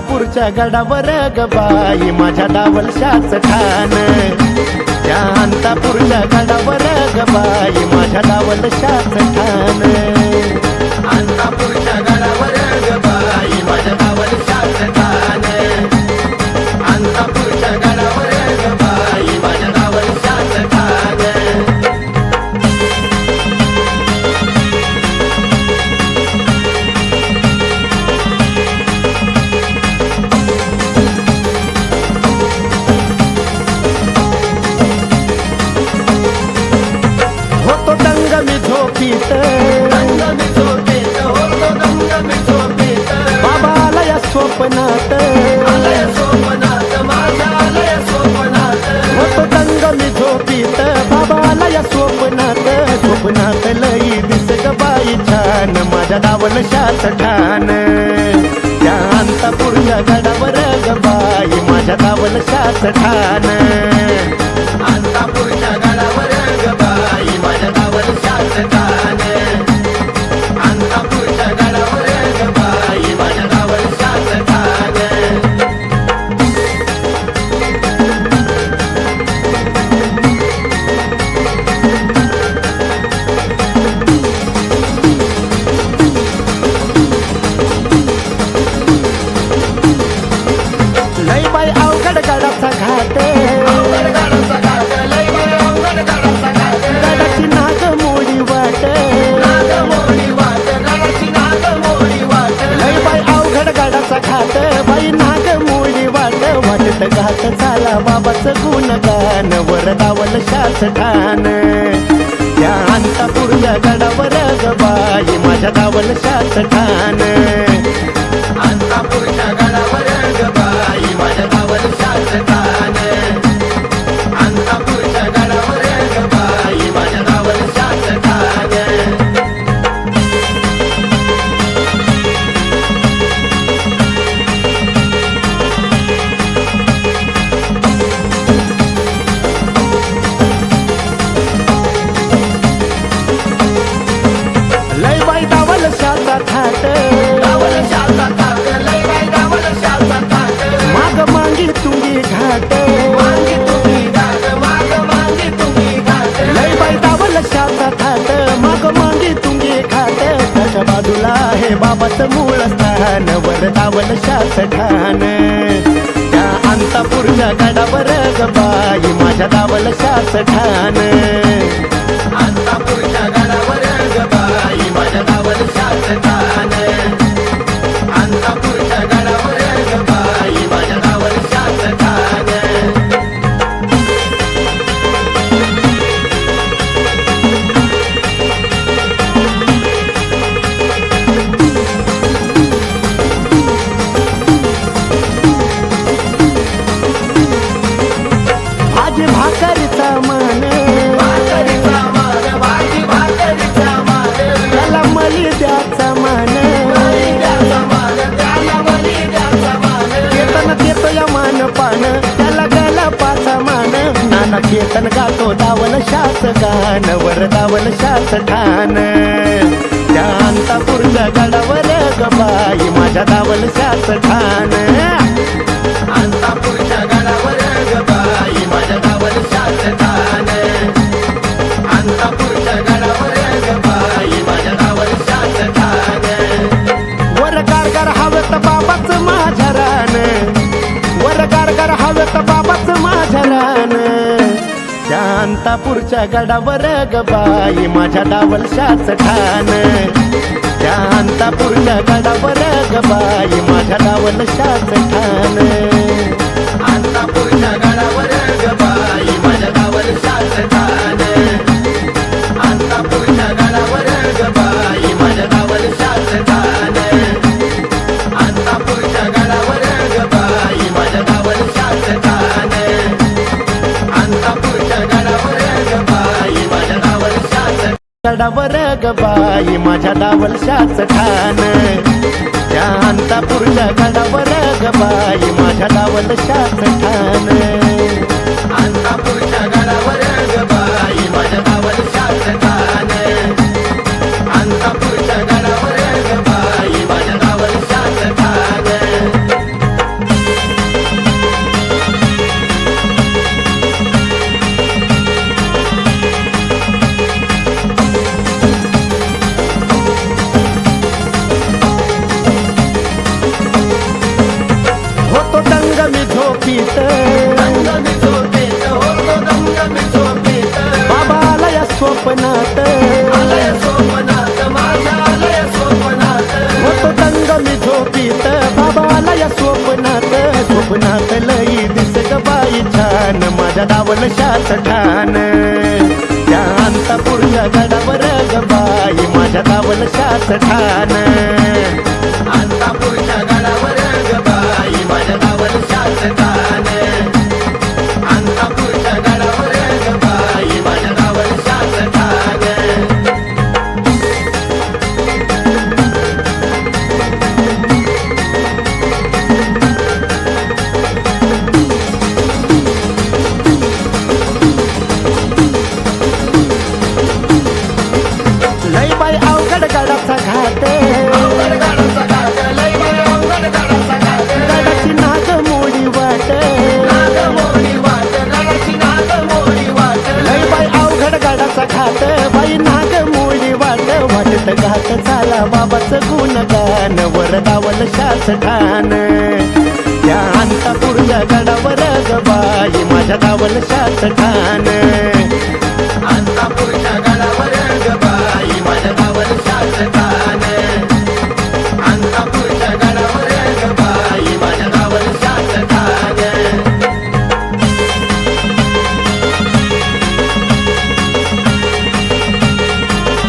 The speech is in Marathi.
सोलापूरच्या गडावर गबाई माझ्या डावलशाच ठाण. त्या अंतापूरच्या गडावर गबाई माझ्या डावलशाच ठाण. स्वप्नात. पतंग मी झोपीत बाबालय स्वप्नात. स्वप्नात लई दिस बाई छान माझ्या दावन शास ठाण त्या अंतापूरच्या गडावर गबाई माझ्या दावन शास ठाण देवाच ठाण त्या अंतापूरच्या गडावर गबाई माझ्या दावल शास ठाण अंतपूर्ण गडावर ठाण. त्या अंतापूरच्या गडावर गबाई माझ्या दावल शास ठाण. कान वरदावल शास ठाण त्या अंतापूरच्या गडावर गबाई माझ्या दावल शास ठाण पंढरपूरच्या गडावर गबाई माझ्या डावलशाच ठाण. त्या अंतापूरच्या गडावर गबाई माझ्या डावलशाच ठाण. चढावर गबाई माझ्या डावलशाच ठाण त्या अंतापूरच्या गडावर गबाई माझ्या डावलशाच ठाण अंतापूरच्या गडावर गबाई वनशात ठाण त्या अंतापूरच्या गडावर गबाई माझ्या दावलशात ठाण ठिकाण मान शास ठाण त्या अंतापूरच्या गडावर गबाई माझ्या डावल शासठान. अंतापूरच्या गडावर गबाई माझ्या